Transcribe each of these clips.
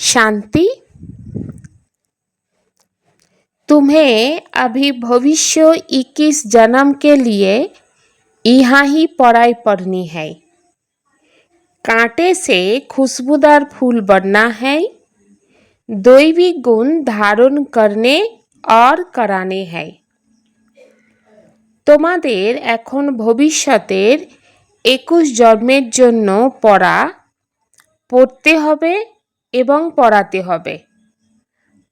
शांति तुम्हें अभी भविष्य 21 जन्म के लिए यहाँ ही पढ़ाई पढ़नी है कांटे से खुशबूदार फूल बनना है दैवी गुण धारण करने और कराने है তোমাদের এখন ভবিষ্যতের একুশ জন্মের জন্য পড়া পড়তে হবে এবং পড়াতে হবে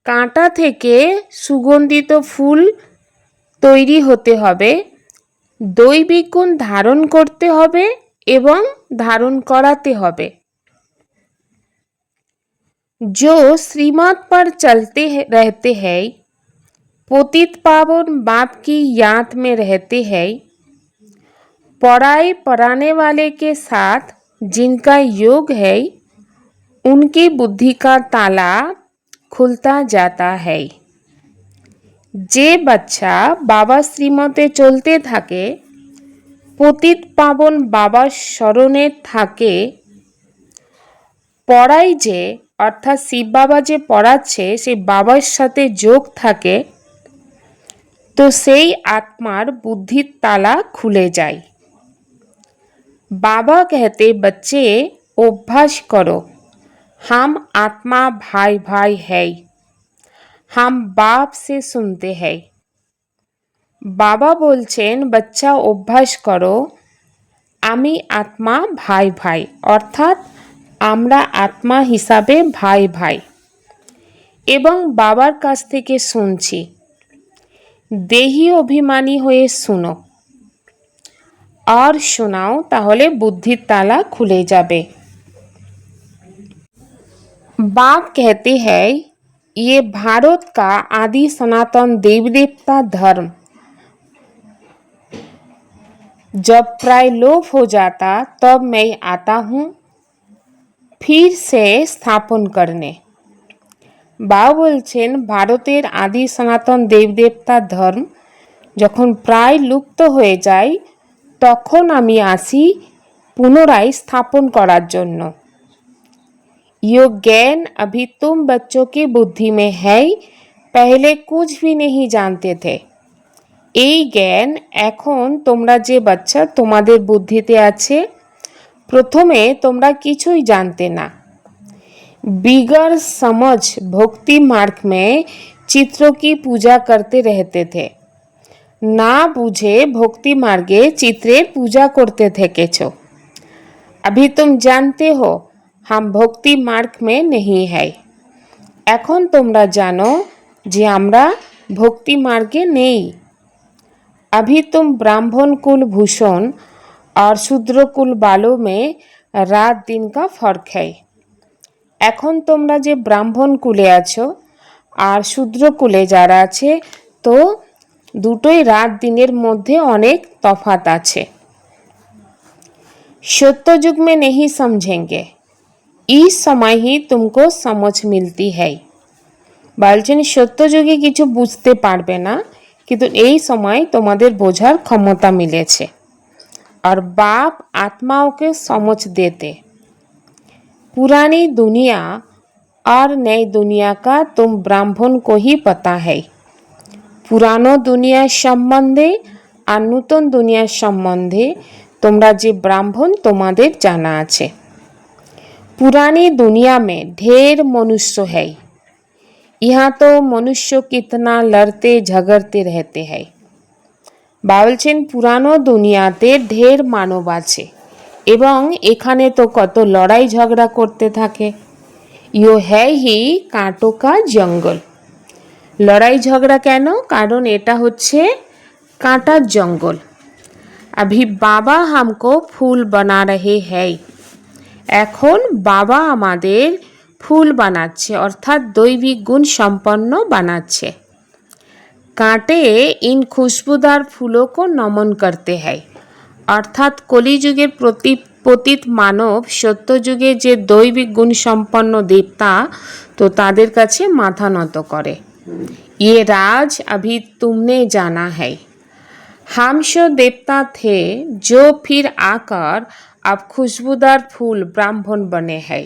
কাঁটা থেকে সুগন্ধিত ফুল তৈরি হতে হবে দৈবিক গুণ ধারণ করতে হবে এবং ধারণ করাতে হবে जो श्रीमत पर चलते हैं- रहते हैं पतित पावन बाप की याद में रहते हैं पढ़ाई पढ़ाने वाले के साथ जिनका योग है उनकी बुद्धि का ताला खुलता जाता है যে বাচ্চা বাবা শ্রীমতে চলতে থাকে পতিত পাবন বাবার স্মরণে থাকে পড়াই যে অর্থাৎ শিব বাবা যে পড়াচ্ছে সেই বাবার সাথে যোগ থাকে তো সেই আত্মার বুদ্ধির তালা খুলে যায় बाबा कहते बच्चे अभ्यास करो हम आत्मा भाई भाई है हम बाप से सुनते हैं বাবা বলছেন বাচ্চা অভ্যাস করো আমি আত্মা ভাই ভাই অর্থাৎ আমরা আত্মা হিসাবে ভাই ভাই এবং বাবার কাছ থেকে শুনছি দেহি অভিমানী হয়ে শুনো আর শোনাও তাহলে বুদ্ধির তালা খুলে যাবে बाप कहते हैं ये भारत का आदि सनातन देव देवता धर्म जब प्राय लोप हो जाता तब मैं आता हूँ फिर से स्थापन करने বাবা বলছেন ভারতের আদি সনাতন দেবদেবতা ধর্ম যখন প্রায় লুপ্ত হয়ে যায় তখন আমি আসি পুনরায় স্থাপন করার জন্য यो ज्ञान अभी तुम बच्चों की बुद्धि में है पहले कुछ भी नहीं जानते थे এই জ্ঞান এখন তোমরা যে বাচ্চা তোমাদের বুদ্ধিতে আছে প্রথমে তোমরা কিছুই জানতে না बिगर समझ भक्ति मार्ग में चित्रों की पूजा करते रहते थे না বুঝে ভক্তি মার্গে চিত্রের পূজা করতে থেকেছ अभी तुम जानते हो हम ভক্তি মার্গ में नहीं है এখন তোমরা জানো যে আমরা ভক্তি মার্গে নেই अभी तुम ब्राह्मण कुल भूषण और शूद्र कुल बालों में रात दिन का फर्क है এখন তোমরা যে ব্রাহ্মণ কুলে আছো আর শূদ্র কুলে যারা আছে তো দুটোই রাত দিনের মধ্যে অনেক তফাত আছে सत्य युग में नहीं समझेंगे इस समय ही तुमको समझ मिलती है বলছেন সত্য যুগে কিছু বুঝতে পারবে না কিন্তু এই সময় তোমাদের বোঝার ক্ষমতা মিলেছে আর বাপ आत्माओं के समझ देते पुरानी दुनिया और नई दुनिया का तुम ब्राह्मण को ही पता है পুরানো দুনিয়ার সম্বন্ধে আর নূতন দুনিয়ার সম্বন্ধে তোমরা যে ব্রাহ্মণ তোমাদের জানা আছে पुरानी दुनिया में ढेर मनुष्य है यहाँ तो मनुष्य कितना लड़ते झगड़ते रहते हैं বলছেন পুরানো দুনিয়াতে ঢের মানব আছে এবং এখানে তো কত লড়াই ঝগড়া করতে থাকে ইউ হ্যায় হি কাঁটো কা জঙ্গল লড়াই ঝগড়া কেন কারণ এটা হচ্ছে কাঁটার জঙ্গল अभी বাবা হামকো ফুল বানা রহে হ্যায় এখন বাবা আমাদের ফুল বানাচ্ছে, অর্থাৎ দৈবিক গুণ সম্পন্ন বানাচ্ছে। কাঁটে ইন খুশবুদার ফুলোকে নমন করতে হয়। অর্থাৎ কলিযুগের প্রতি পতিত মানব সত্যযুগে যে দৈবিক গুণ সম্পন্ন দেবতা, তো তাদের কাছে মাথা নত করে। ইয়ে রাজ আভি তুমনে জানা হয়। हामश देवता थे जो फिर आकर अब खुशबूदार फूल ब्राह्मण बने हैं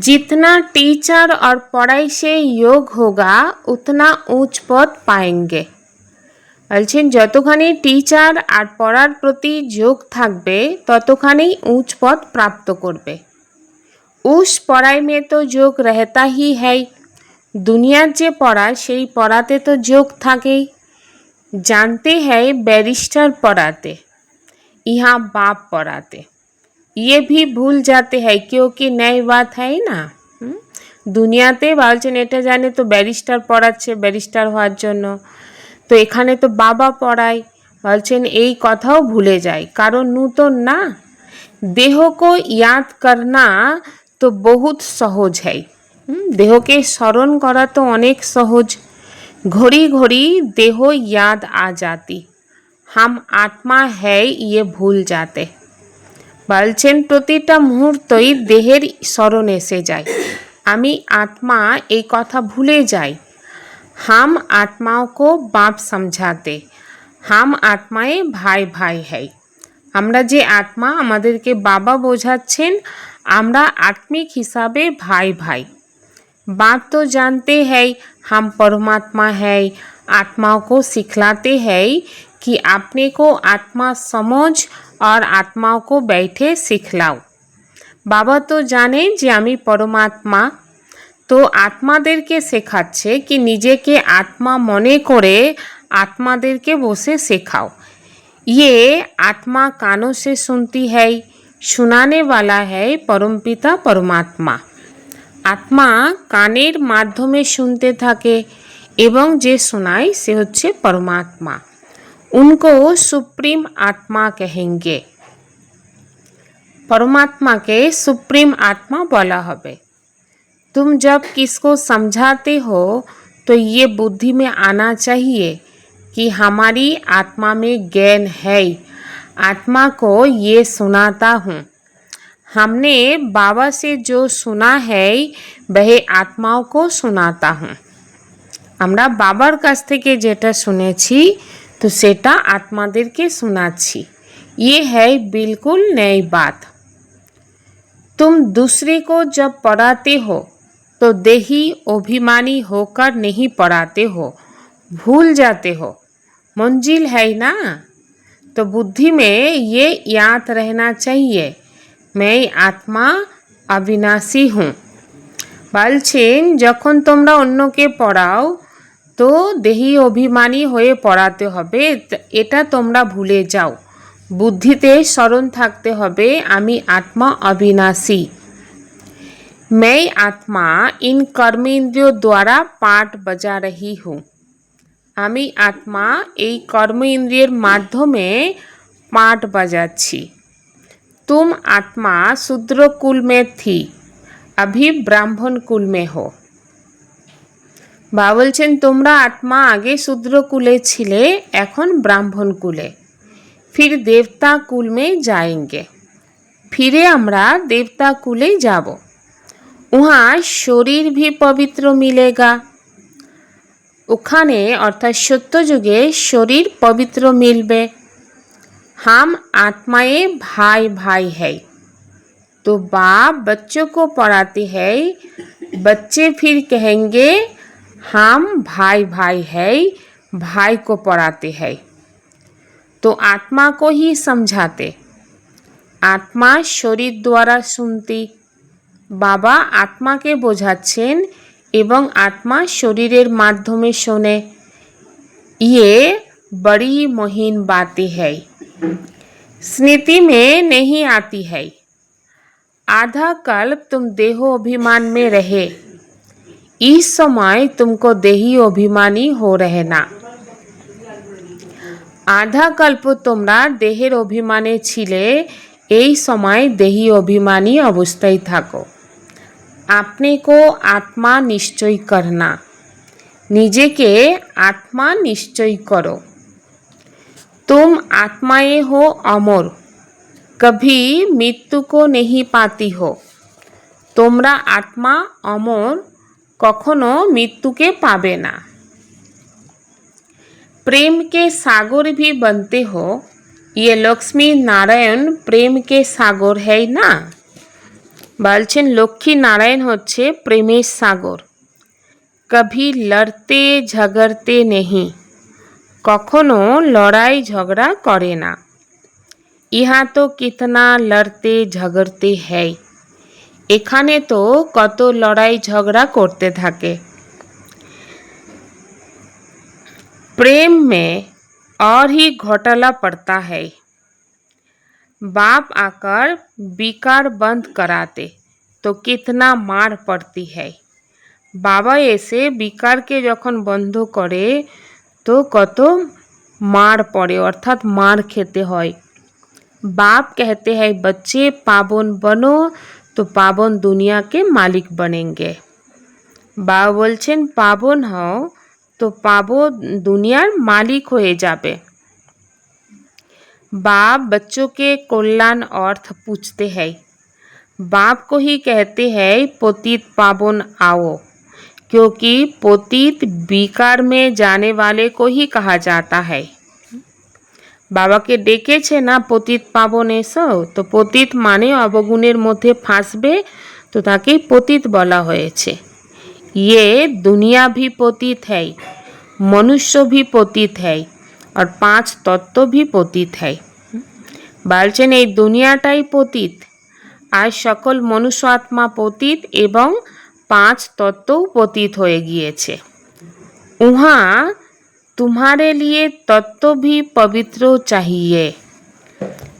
जितना टीचर और पढ़ाई से योग होगा উতনা উঁচ পদ পায়েঙ্গে। বলছেন, যতখানি টিচার আর পড়ার প্রতি যোগ থাকবে, ততখানি উঁচ পদ প্রাপ্ত করবে। উস পড়াই মে তো যোগ রহতা হি হ্যায়। দুনিয়ার যে পড়া, সেই পড়াতে তো যোগ থাকেই। জানতে হ্যায় ব্যারিস্টার পড়াতে, ইহা বাপ পড়াতে। ইয়ে ভি ভুল যাতে হ্যায় কি ন্যায় বাত হ্যায় না? দুনিয়াতে বলছেন এটা জানে তো ব্যারিস্টার পড়াচ্ছে, ব্যারিস্টার হওয়ার জন্য। তো এখানে তো বাবা পড়ায়। বলছেন এই কথাও ভুলে যায়, কারণ নূতন না। দেহকে ইয়াদ করনা, তো বহুত সহজ হয়। দেহকে স্মরণ করা তো অনেক সহজ। ঘড়ি ঘড়ি দেহ ইয়াদ আ জাতি হাম আত্মা হ্যায় ইয়ে ভুল যাতে। বলছেন, প্রতিটা মুহূর্তই দেহের স্মরণ এসে যায়। আমি আত্মা এই কথা ভুলে যাই। হাম আত্মাও বাপ সমঝাতে। হাম আত্মায় ভাই ভাই হ্যাই আমরা যে আত্মা আমাদেরকে বাবা বোঝাচ্ছেন, আমরা আত্মিক হিসাবে ভাই ভাই। बात तो जानते हैं हम परमात्मा है आत्माओं को सिखलाते हैं कि अपने को आत्मा समझ और आत्माओं को बैठे सिखलाओ বাবা তো জানে যে আমি পরমাত্মা তো আত্মাদেরকে শেখাচ্ছে কি নিজেকে আত্মা মনে করে আত্মাদেরকে বসে শেখাও ये आत्मा कानों से सुनती है सुनाने वाला है परमपिता परमात्मा আত্মা কানের মাধ্যমে শুনতে থাকে এবং যে শোনায় সে হচ্ছে পরমাত্মা উনকো সুপ্রিম আত্মা কহেঙ্গে परमात्मा के सुप्रीम आत्मा बोला हवे तुम जब किसको समझाते हो तो ये बुद्धि में आना चाहिए कि हमारी आत्मा में ज्ञान है आत्मा को ये सुनाता हूँ हमने बाबा से जो सुना है वह आत्माओं को सुनाता हूँ আমরা বাবার কাছ থেকে যেটা শুনেছি তো সেটা আত্মাদেরকে শোনাচ্ছি ये है बिल्कुल नई बात तुम दूसरे को जब पढ़ाते हो तो देही अभिमानी होकर नहीं पढ़ाते हो भूल जाते हो मंजिल है ना तो बुद्धि में ये याद रहना चाहिए मैं आत्मा अविनाशी हूँ বলছেন যখন তোমরা অন্যকে পড়াও তো দেহি অভিমানী হয়ে পড়াতে হবে ত- এটা তোমরা ভুলে যাও বুদ্ধিতে স্মরণ থাকতে হবে আমি আত্মা অবিনাশী मैं आत्मा इन कर्मेंद्रियों द्वारा पाठ बजा रही हूँ আমি আত্মা এই কর্ম ইন্দ্রিয়ের মাধ্যমে পাঠ বাজাচ্ছি तुम आत्मा शूद्र कुल में थी अभी ब्राह्मण कुल में हो বা বলছেন, তোমরা আত্মা আগে শূদ্র কুলে ছিলে, এখন ব্রাহ্মণ কুলে ফির দেবতা কুল মে ফিরে আমরা দেবতা কুলে যাব। উহা শরীর ভি পবিত্র মিলেগা। ওখানে অর্থাৎ সত্যযুগে শরীর পবিত্র মিলবে। हम आत्माएं भाई भाई है तो बाप बच्चों को पढ़ाते हैं बच्चे फिर कहेंगे हम भाई भाई है भाई को पढ़ाते हैं तो आत्मा को ही समझाते आत्मा শরীর দ্বারা শুনতি বাবা আত্মাকে বোঝাচ্ছেন এবং আত্মা শরীরের মাধ্যমে শোনে ये बड़ी महीन बातें है स्मृति में नहीं आती है आधा कल्प तुम देहो अभिमान में रहे इस समय तुमको देही अभिमानी हो रहना আধা কল্প তোমরা দেহের অভিমানে ছিলে এই সময় দেহি অভিমানী অবস্থায় থাকো আপনি কো আত্মা নিশ্চয় করনা নিজেকে আত্মা নিশ্চয় করো तुम आत्माएं हो अमर कभी मृत्यु को नहीं पाती हो তোমরা আত্মা অমর কখনো মৃত্যুকে পাবে না प्रेम के सागर भी बनते हो ये लक्ष्मी नारायण प्रेम के सागर है ना বলছেন লক্ষ্মী নারায়ণ হচ্ছে প্রেমের সাগর কভি লড়তে ঝগড়তে নেহি কখনো লড়াই ঝগড়া করে না ইহা তো কিতনা লড়তে ঝগড়তে হ্যায় এখানে তো কত লড়াই ঝগড়া করতে থাকে प्रेम में और ही घोटाला पड़ता है बाप आकर बिकार बंद कराते तो कितना मार पड़ती है বাবা এসে বিকারকে যখন বন্ধ করে তো কত মার পড়ে অর্থাৎ মার খেতে হয় बाप कहते हैं बच्चे पावन बनो तो पावन दुनिया के मालिक बनेंगे বাবা বলছেন পাবন হও তো পাবো দুনিয়ার মালিক হয়ে যাবে बाप बच्चों के कल्याण अर्थ पूछते हैं बाप को ही कहते हैं पोतीत पावन आओ क्योंकि पोतीत বিকার में जाने वाले को ही कहा जाता है বাবাকে ডেকেছে না পতিত পাবন এসো তো পতিত মানে অবগুণের মধ্যে ফাঁসবে তো তাকে পতিত বলা হয়েছে ये दुनिया भी पतित है मनुष्य भी पतित है আর পাঁচ তত্ত্ব ভি পতিত হয় বলছেন এই দুনিয়াটাই পতিত আর সকল মনুষ্য আত্মা পতিত এবং পাঁচ তত্ত্বও পতীত হয়ে গিয়েছে। উহা তোমারে লিয়ে তত্ত্বভি পবিত্র চাহিয়ে।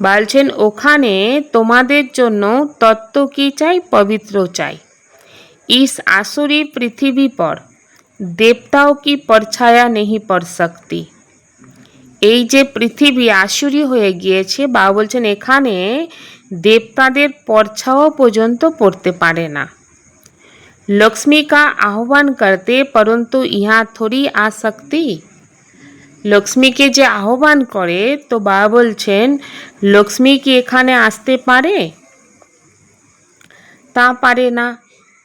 বলছেন, ওখানে তোমাদের জন্য তত্ত্ব কি চাই? পবিত্র চাই। ইস আসুরি পৃথিবী পর, দেবতাও কি পরছায়া নেহি পর শক্তি। এই যে পৃথিবী আসুরি হয়ে গিয়েছে, বা বলছেন, এখানে দেবতাদের পরছাও পর্যন্ত পড়তে পারে না। লক্ষ্মী কা আহ্বান করতে পরন্তু ইহা থোড়ি আ শক্তি লক্ষ্মীকে যে আহ্বান করে তো বাবা বলছেন লক্ষ্মী কি এখানে আসতে পারে তা পারে না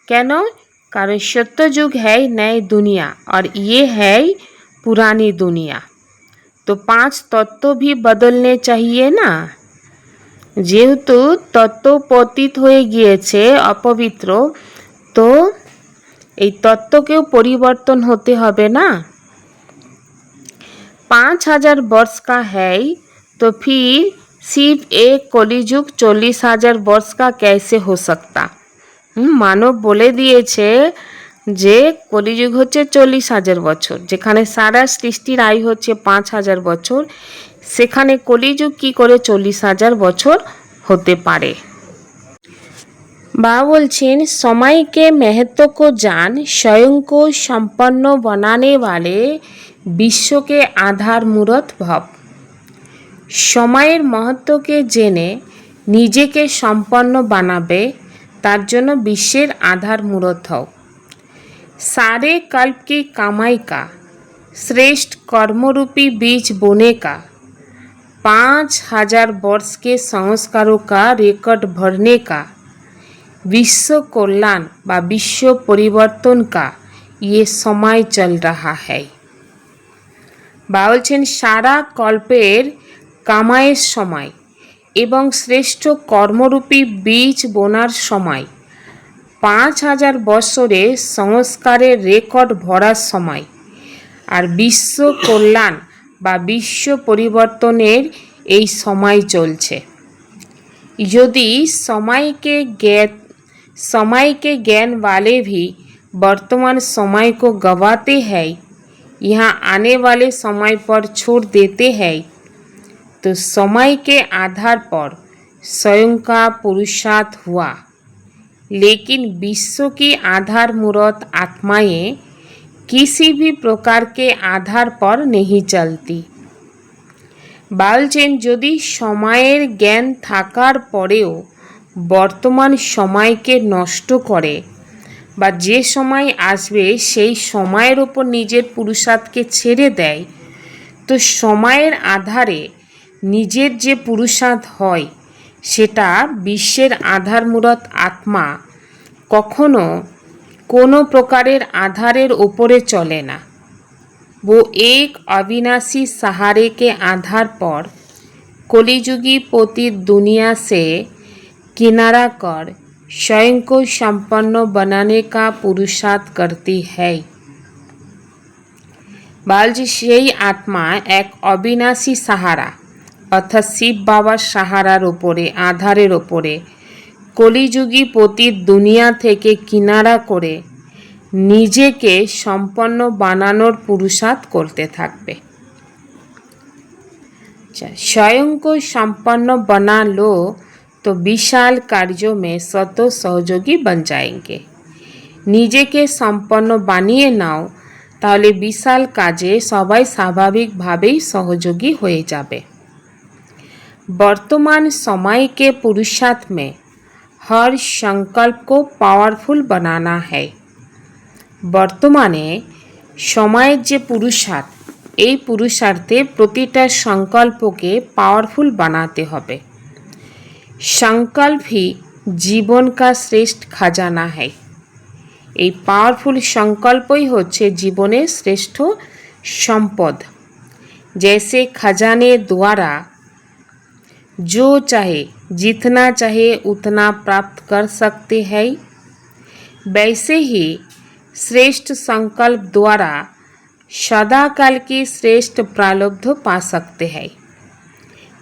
কেন কারণ সত্যযুগ है नई दुनिया और ये है पुरानी दुनिया তো পাঁচ তত্ত্ব ভি বদলনে চাহিয়ে না যেহেতু তত্ত্ব পতিত হয়ে গিয়েছে অপবিত্র তো এই তত্ত্বকেও পরিবর্তন হতে হবে না पाँच हजार वर्ष का है तो फिर सिर्फ एक कलिजुग चल्लिस हजार वर्ष का कैसे हो सकता হুম, মানব বলে দিয়েছে যে কলিযুগ হচ্ছে চল্লিশ হাজার বছর যেখানে সারা সৃষ্টির আয়ু হচ্ছে পাঁচ হাজার বছর সেখানে কলিযুগ কি করে চল্লিশ হাজার বছর হতে পারে বা বলছেন समय के महत्व को जान स्वयं को संपन्न बनाने वाले বিশ্ব के आधार मूर्त भव সময়ের মহত্বকে জেনে নিজেকে সম্পন্ন বানাবে তার জন্য বিশ্বের আধার মূরত হও सारे कल्प की कमाई का श्रेष्ठ कर्मरूपी बीज बोने का पाँच हजार वर्ष के संस्कारों का रिकॉर्ड भरने का विश्व कल्याण व विश्व परिवर्तन का ये समय चल रहा है বা বলছেন সারা কল্পের কামাইয়ের সময় এবং শ্রেষ্ঠ কর্মরূপী বীজ বোনার সময় পাঁচ হাজার বছরে সংস্কারের রেকর্ড ভরার সময় আর বিশ্ব কল্যাণ বা বিশ্ব পরিবর্তনের এই সময় চলছে यदि समय के ज्ञात समय के ज्ञान वाले भी वर्तमान समय को गवाते हैं यहाँ आने वाले समय पर छोड़ देते हैं तो समय के आधार पर स्वयं का पुरुषार्थ हुआ लेकिन विश्व की आधार मूर्त आत्माएं किसी भी प्रकार के आधार पर नहीं चलती বলছেন যদি সময়ের জ্ঞান থাকার পরেও বর্তমান সময়কে নষ্ট করে বা যে সময় আসবে সেই সময়ের ওপর নিজের পুরুষার্থকে ছেড়ে দেয় তো সময়ের আধারে নিজের যে পুরুষার্থ হয় সেটা বিশ্বের আধারমূরত আত্মা কখনো কোনো প্রকারের আধারের ওপরে চলে না वो एक अविनाशी सहारे के आधार पर कलिजुगी पोती दुनिया से किनारा कर स्वयं को संपन्न बनाने का पुरुषार्थ करती है বালজি সেই আত্মা এক অবিনাশী সাহারা অর্থাৎ শিব বাবার সাহারার ওপরে আধারের ওপরে কলিযুগী পতির দুনিয়া থেকে কিনারা করে নিজেকে সম্পন্ন বানানোর পুরুষার্থ করতে থাকবে अच्छा, स्वयं को संपन्न बना लो तो विशाल कार्यों में শত সহযোগী बन जाएंगे নিজেকে সম্পন্ন বানিয়ে নাও তাহলে বিশাল কাজে সবাই স্বাভাবিকভাবেই সহযোগী হয়ে যাবে वर्तमान समय के पुरुषार्थ में हर संकल्प को पावरफुल बनाना है বর্তমানে সময়ের যে পুরুষার্থ এই পুরুষার্থে প্রতিটা সংকল্পকে পাওয়ারফুল বানাতে হবে সংকল্প ही জীবন কা শ্রেষ্ঠ খাজানা है এই পাওয়ারফুল সংকল্পই হচ্ছে জীবনের শ্রেষ্ঠ সম্পদ जैसे खजाने द्वारा जो चाहे जितना चाहे उतना प्राप्त कर सकते हैं वैसे ही श्रेष्ठ संकल्प द्वारा सदाकाल की श्रेष्ठ प्रारब्ध पा सकते हैं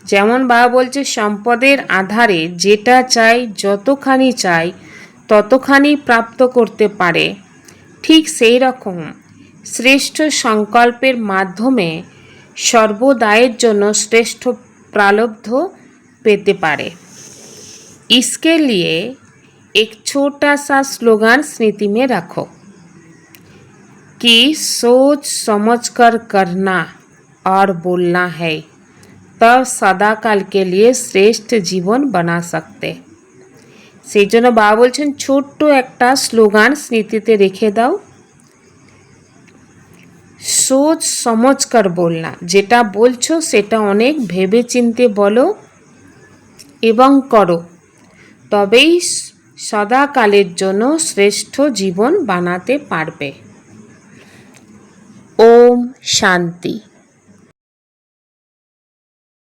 যেমন বাবা বলছে সম্পদের আধারে যেটা চাই যতখানি চাই ততখানি প্রাপ্ত করতে পারে ঠিক সেই রকম শ্রেষ্ঠ সংকল্পের মাধ্যমে সর্বদায়ের জন্য শ্রেষ্ঠ प्रारब्ध पेते पारे इसके लिए एक छोटा सा स्लोगन स्मृति में रखो कि सोच समझकर करना और बोलना है तब सदाकाल के लिए শ্রেষ্ঠ জীবন বানা सकते সেই জন্য বাবা বলছেন ছোট্ট একটা স্লোগান স্মৃতিতে রেখে দাও সোচ সমঝ কর বলনা যেটা বলছো সেটা অনেক ভেবে চিনতে বলো এবং করো তবেই সদাকালের জন্য শ্রেষ্ঠ জীবন বানাতে পারবে ওম শান্তি